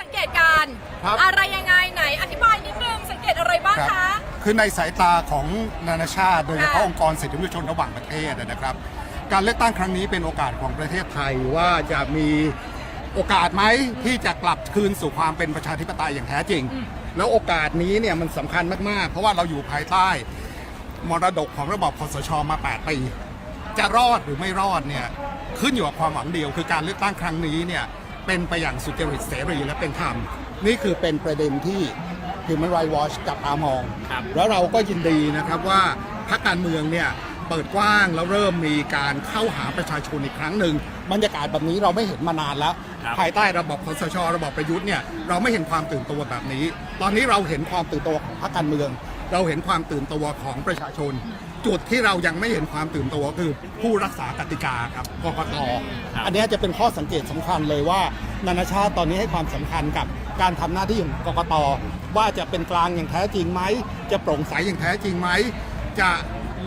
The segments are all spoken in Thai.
สังเกตการณ์ครับ อะไรยังไงไหนอธิบายนิดนึงสังเกตอะไรบ้างครับคะ คือในสายตาของนานาชาติ โดยเฉพาะค่ะองค์กรสิทธิมนุษยชนระหว่างประเทศนะครับ การเลือกตั้งครั้งนี้เป็นโอกาสของประเทศไทยว่าจะมีโอกาสไหมที่จะกลับคืนสู่ความเป็นประชาธิปไตยอย่างแท้จริง แล้วโอกาสนี้เนี่ยมันสำคัญมากๆ เพราะว่าเราอยู่ภายใต้ มรดกของระบอบคอสชมา 8 ปี จะรอดหรือไม่รอดเนี่ยขึ้นอยู่กับความหวังเดียว คือการเลือกตั้งครั้งนี้เนี่ย เป็นไปอย่างสุจริตเสรีและเป็นธรรม นี่คือเป็นประเด็นที่ Human Rights Watch จับตามอง ครับ แล้วเราก็ยินดีนะครับว่าพรรคการเมืองเนี่ยเปิดกว้างแล้วเริ่มมีการเข้าหาประชาชนอีกครั้งหนึ่งบรรยากาศแบบนี้เราไม่เห็นมานานแล้ว ครับ ภายใต้ระบบคอสชระบบประยุทธ์เนี่ยเราไม่เห็นความตื่นตัวแบบนี้ ตอนนี้เราเห็นความตื่นตัวของพรรคการเมือง เราเห็นความตื่นตัวของประชาชน จุดที่เรายังไม่เห็นความตื่นตัวคือผู้รักษากติกาครับกกตครับอันเนี้ยจะเป็นข้อสังเกตสำคัญเลยว่านานาชาติตอนนี้ให้ความสำคัญกับการทำหน้าที่ของกกตว่าจะเป็นกลางอย่างแท้จริงไหม จะโปร่งใสอย่างแท้จริงไหม จะ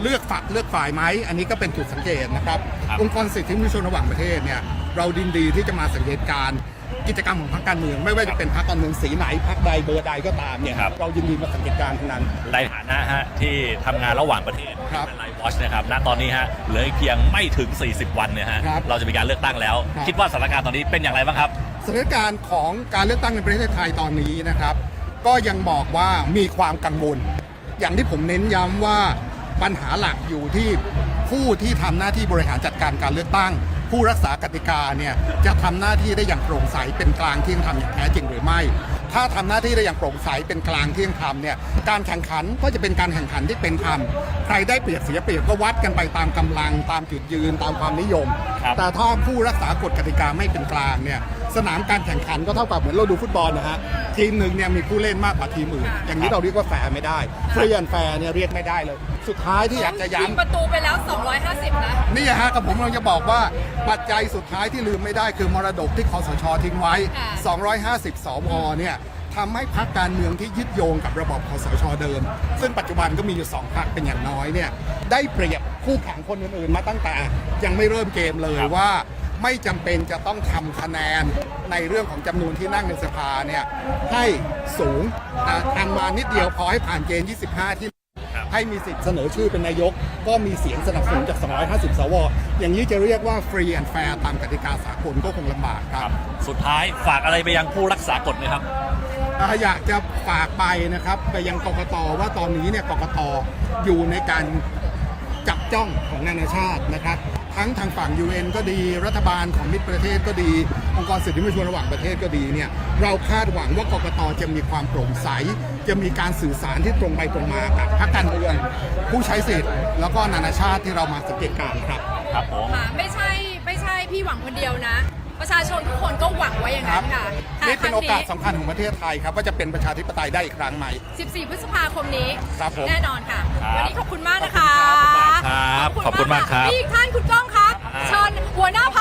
เลือกฝักเลือกฝ่ายไหมอันนี้ก็เป็นจุดสังเกตนะครับครับ องค์กรสิทธิมนุษยชนระหว่างประเทศเนี่ยเราดินดีที่จะมาสังเกตการณ์กิจกรรมของพรรคการเมือง ไม่ว่าจะเป็นพรรคการเมืองสีไหนพรรคใดเบอร์ใดก็ตามเนี่ยครับเรายินดีมาสังเกตการณ์ทั้งนั้นในฐานะฮะที่ทำงานระหว่างประเทศครับเป็นไลฟ์วอชนะครับณตอนนี้ฮะเหลืออีกเพียงไม่ถึง 40 วันเนี่ยฮะครับเราจะมีการเลือกตั้งแล้วครับคิดว่าสถานการณ์ตอนนี้เป็นอย่างไรบ้างครับสถานการณ์ของการเลือกตั้งในประเทศไทยตอนนี้นะครับ ก็ยังบอกว่ามีความกังวล อย่างที่ผมเน้นย้ำว่า ปัญหาหลักอยู่ที่ผู้ที่ทำหน้าที่บริหารจัดการการเลือกตั้ง ผู้รักษากติกาเนี่ยจะทำหน้าที่ได้อย่างโปร่งใสเป็นกลางที่ทำอย่างแท้จริงหรือไม่ ถ้าทำหน้าที่ได้อย่างโปร่งใสเป็นกลางเที่ยงธรรมเนี่ยการแข่งขันก็จะเป็นการแข่งขันที่เป็นธรรมใครได้เปรียบเสียเปรียบก็วัดกันไปตามกำลังตามจุดยืนตามความนิยมครับแต่ถ้าผู้รักษากฎกติกาไม่เป็นกลางเนี่ยสนามการแข่งขันก็เท่ากับเหมือนเราดูฟุตบอลนะฮะทีมหนึ่งเนี่ยมีผู้เล่นมากกว่าทีมอื่นอย่างนี้เราเรียกว่าแฟร์ไม่ได้ฟรีแอนแฟร์เนี่ยเรียกไม่ได้เลย สุดท้ายที่อยากจะยิงย้ำประตูไปแล้ว 250นะนี่ฮะกับผมกำลังจะบอกว่าปัจจัยสุดท้ายที่ลืมไม่ได้คือมรดกที่คอสชทิ้งไว้ค่ะ250 สวเนี่ย ทำให้พรรคการเมืองที่ยึดโยงกับระบบคอสชเดิม ซึ่งปัจจุบันก็มีอยู่สองพรรคเป็นอย่างน้อยเนี่ยได้เปรียบคู่แข่งคนอื่นๆมาตั้งแต่ ยังไม่เริ่มเกมเลยครับว่าไม่จำเป็นจะต้องทำคะแนนในเรื่องของจำนวนที่นั่งในสภาเนี่ยให้สูงอะทำมานิดเดียวพอให้ผ่านเกณฑ์ 25 ที่ครับให้มีสิทธิ์เสนอชื่อเป็นนายก ก็มีเสียงสนับสนุนจาก 250 สว อย่างนี้จะเรียกว่าฟรีแอนด์แฟร์ตามกติกาสากลก็คงลำบากคครัรับบสุดท้ายฝากอะไรไปยังผู้รักษากฎไหมครับ อ่าอยากจะฝากไปนะครับ ไปยังกกตว่าตอนนี้เนี่ยกกตอยู่ในการจับจ้องของนานาชาตินะครับ ทั้งทางฝั่ง UN ก็ดีรัฐบาลของมิตรประเทศก็ดี องค์กรสิทธิมนุษยชนระหว่างประเทศก็ดีเนี่ยเราคาดหวังว่ากกตจะมีความโปร่งใส จะมีการสื่อสารที่ตรงไปตรงมากับพรรคการเมืองผู้ใช้สิทธิ์ แล้วก็นานาชาติที่เรามาสังเกตการณ์ครับ ครับผม ค่ะไม่ใช่ไม่ใช่พี่หวังคนเดียวนะ ประชาชนทุกคนก็หวังไว้อย่างนั้นค่ะค่ะนี่เป็นโอกาสครั้สำคัญของประเทศไทยครับ ว่าจะเป็นประชาธิปไตยได้อีกครั้งไหมงนี้14 พฤษภาคมนี้ ครับผมแน่นอนค่ะ ครับวันนี้ขอบคุณมากนะคะ ครับขอบคุณมากครับนี่อีกท่านคุณก้องคะอ่าเชิญหัวหน้าพักของเรามาแล้ว